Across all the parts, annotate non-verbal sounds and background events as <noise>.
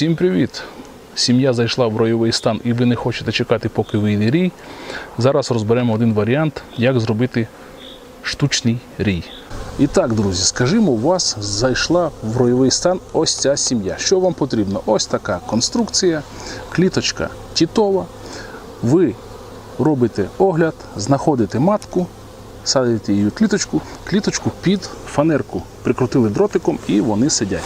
Всім привіт! Сім'я зайшла в ройовий стан і ви не хочете чекати, поки вийде рій. Зараз розберемо один варіант, як зробити штучний рій. І так, друзі, скажімо, у вас зайшла в ройовий стан ось ця сім'я. Що вам потрібно? Ось така конструкція, кліточка тітова. Ви робите огляд, знаходите матку, садите її в кліточку, кліточку під фанерку. Прикрутили дротиком і вони сидять.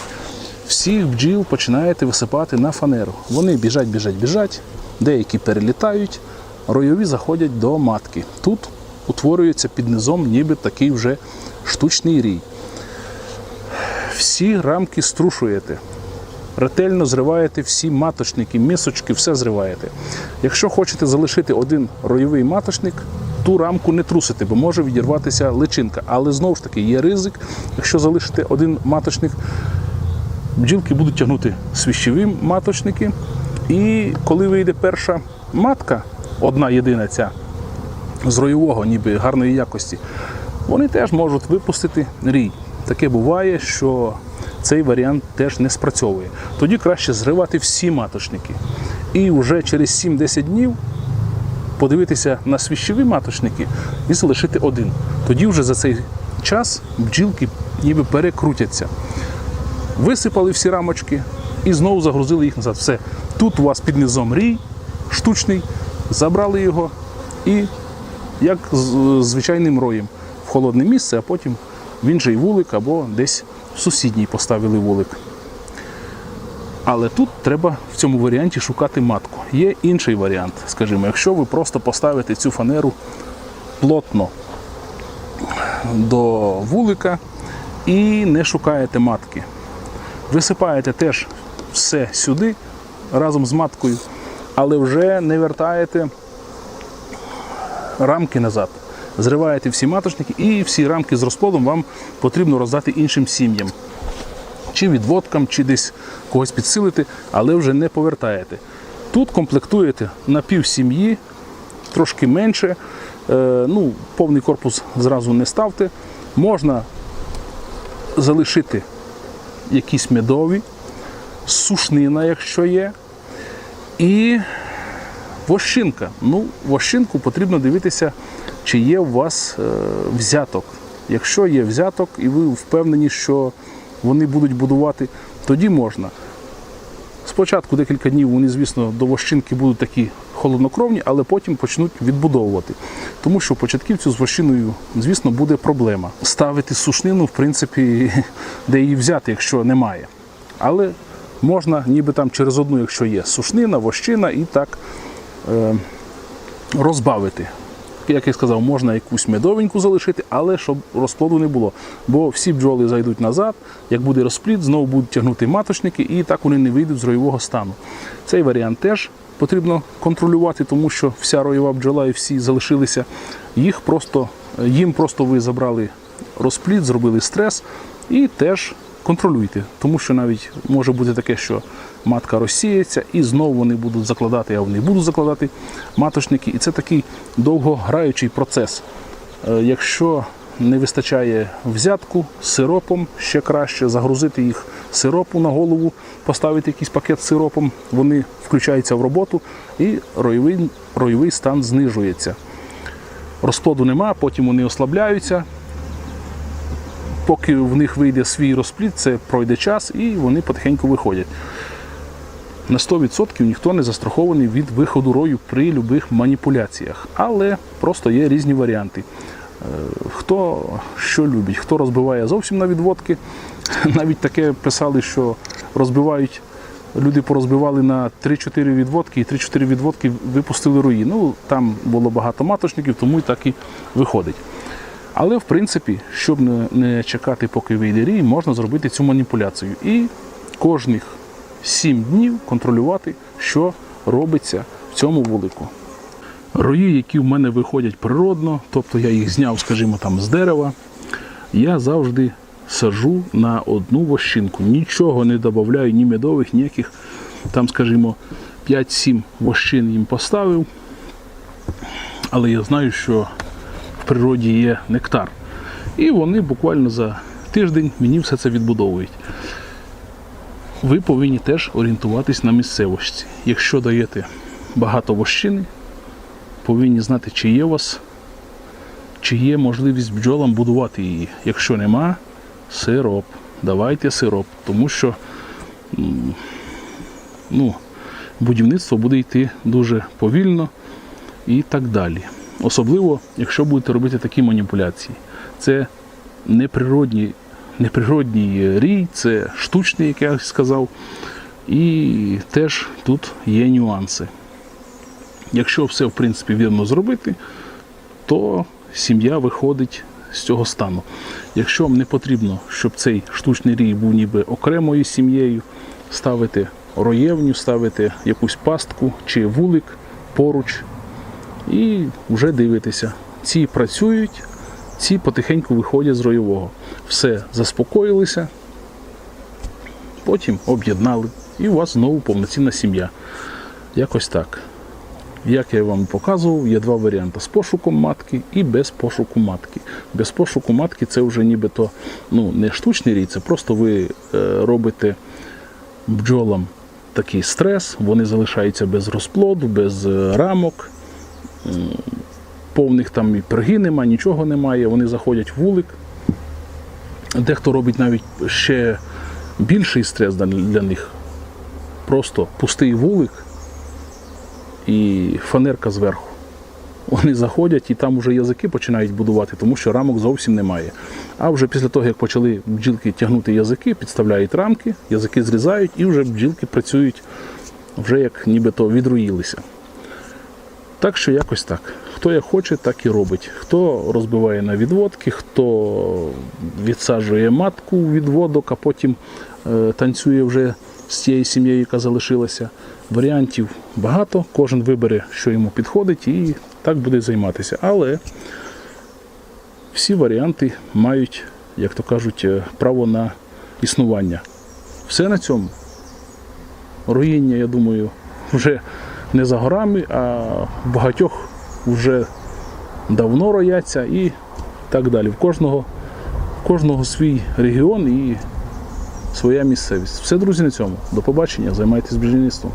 Всіх бджіл починаєте висипати на фанеру. Вони біжать, біжать, біжать, деякі перелітають, ройові заходять до матки. Тут утворюється під низом ніби такий вже штучний рій. Всі рамки струшуєте. Ретельно зриваєте всі маточники, місочки, все зриваєте. Якщо хочете залишити один ройовий маточник, ту рамку не трусите, бо може відірватися личинка. Але знову ж таки є ризик, якщо залишите один маточник, бджілки будуть тягнути свіщові маточники. І коли вийде перша матка, одна єдина ця, з роєвого, ніби гарної якості, вони теж можуть випустити рій. Таке буває, що цей варіант теж не спрацьовує. Тоді краще зривати всі маточники. І вже через 7-10 днів подивитися на свіщові маточники і залишити один. Тоді вже за цей час бджілки ніби перекрутяться. Висипали всі рамочки і знову загрузили їх назад. Все. Тут у вас під низом рій штучний, забрали його і як з звичайним роєм в холодне місце, а потім в інший вулик або десь в сусідній поставили вулик. Але тут треба в цьому варіанті шукати матку. Є інший варіант, скажімо, якщо ви просто поставите цю фанеру плотно до вулика і не шукаєте матки. Висипаєте теж все сюди разом з маткою, але вже не вертаєте рамки назад. Зриваєте всі маточники і всі рамки з розплодом вам потрібно роздати іншим сім'ям. Чи відводкам, чи десь когось підсилити, але вже не повертаєте. Тут комплектуєте на пів сім'ї, трошки менше. Е, ну, повний корпус зразу не ставте. Можна залишити якісь медові, сушнина, якщо є. І вощинка. Ну, вощинку потрібно дивитися, чи є у вас е, взяток. Якщо є взяток, і ви впевнені, що вони будуть будувати, тоді можна. Спочатку декілька днів вони, звісно, до вощинки будуть такі холоднокровні, але потім почнуть відбудовувати. Тому що початківцю з вощиною, звісно, буде проблема. Ставити сушнину, в принципі, <laughs> де її взяти, якщо немає. Але можна ніби там через одну, якщо є сушнина, вощина, і так е, розбавити. Як я сказав, можна якусь медовеньку залишити, але щоб розплоду не було. Бо всі бджоли зайдуть назад, як буде розплід, знову будуть тягнути маточники, і так вони не вийдуть з роєвого стану. Цей варіант теж потрібно контролювати, тому що вся роєва бджола і всі залишилися. Їх просто, їм просто ви забрали розплід, зробили стрес і теж контролюйте, тому що навіть може бути таке, що матка розсіється і знову вони будуть закладати, а вони будуть закладати маточники. І це такий довгограючий процес. Е, Якщо не вистачає взятку з сиропом, ще краще загрузити їх сиропу на голову, поставити якийсь пакет з сиропом, вони включаються в роботу і ройовий, ройовий стан знижується. Розплоду нема, потім вони ослабляються, поки в них вийде свій розплід, це пройде час і вони потихеньку виходять. На 100% ніхто не застрахований від виходу рою при будь-яких маніпуляціях. Але просто є різні варіанти. Е, Хто що любить, хто розбиває зовсім на відводки. <laughs> Навіть таке писали, що розбивають, люди порозбивали на 3-4 відводки, і 3-4 відводки випустили рої. Ну, там було багато маточників, тому і так і виходить. Але в принципі, щоб не чекати, поки вийде рій, можна зробити цю маніпуляцію. І кожних 7 днів контролювати, що робиться в цьому вулику. Рої, які в мене виходять природно, тобто я їх зняв, скажімо, там з дерева, я завжди сажу на одну вощинку. Нічого не додаю, ні медових, ніяких, там, скажімо, 5-7 вощин їм поставив. Але я знаю, що в природі є нектар. І вони буквально за тиждень мені все це відбудовують. Ви повинні теж орієнтуватись на місцевості. Якщо даєте багато вощини, повинні знати, чи є у вас, чи є можливість бджолам будувати її. Якщо нема, сироп. Давайте сироп, тому що ну, будівництво буде йти дуже повільно і так далі. Особливо, якщо будете робити такі маніпуляції. Це неприродній, неприродній рій, це штучний, як я сказав. І теж тут є нюанси. Якщо все, в принципі, вірно зробити, то сім'я виходить з цього стану. Якщо вам не потрібно, щоб цей штучний рій був ніби окремою сім'єю, ставити роєвню, ставити якусь пастку чи вулик поруч і вже дивитися. Ці працюють, ці потихеньку виходять з роєвого. Все, заспокоїлися, потім об'єднали, і у вас знову повноцінна сім'я. Якось так. Як я вам показував, є два варіанти: з пошуком матки і без пошуку матки. Без пошуку матки це вже нібито ну, не штучний рій, це просто ви е, робите бджолам такий стрес, вони залишаються без розплоду, без е, рамок, повних там і перги нема, нічого немає. Вони заходять в вулик. Дехто робить навіть ще більший стрес для них. Просто пустий вулик і фанерка зверху. Вони заходять і там вже язики починають будувати, тому що рамок зовсім немає. А вже після того, як почали бджілки тягнути язики, підставляють рамки, язики зрізають і вже бджілки працюють вже як нібито відруїлися. Так що якось так. Хто як хоче, так і робить. Хто розбиває на відводки, хто відсаджує матку у відводок, а потім е, танцює вже з тією сім'єю, яка залишилася. Варіантів багато, кожен вибере, що йому підходить, і так буде займатися. Але всі варіанти мають, як то кажуть, е, право на існування. Все на цьому. Руїння, я думаю, вже не за горами, а багатьох вже давно рояться і так далі. В кожного, в кожного свій регіон і своя місцевість. Все, друзі, на цьому. До побачення, займайтесь бджільництвом.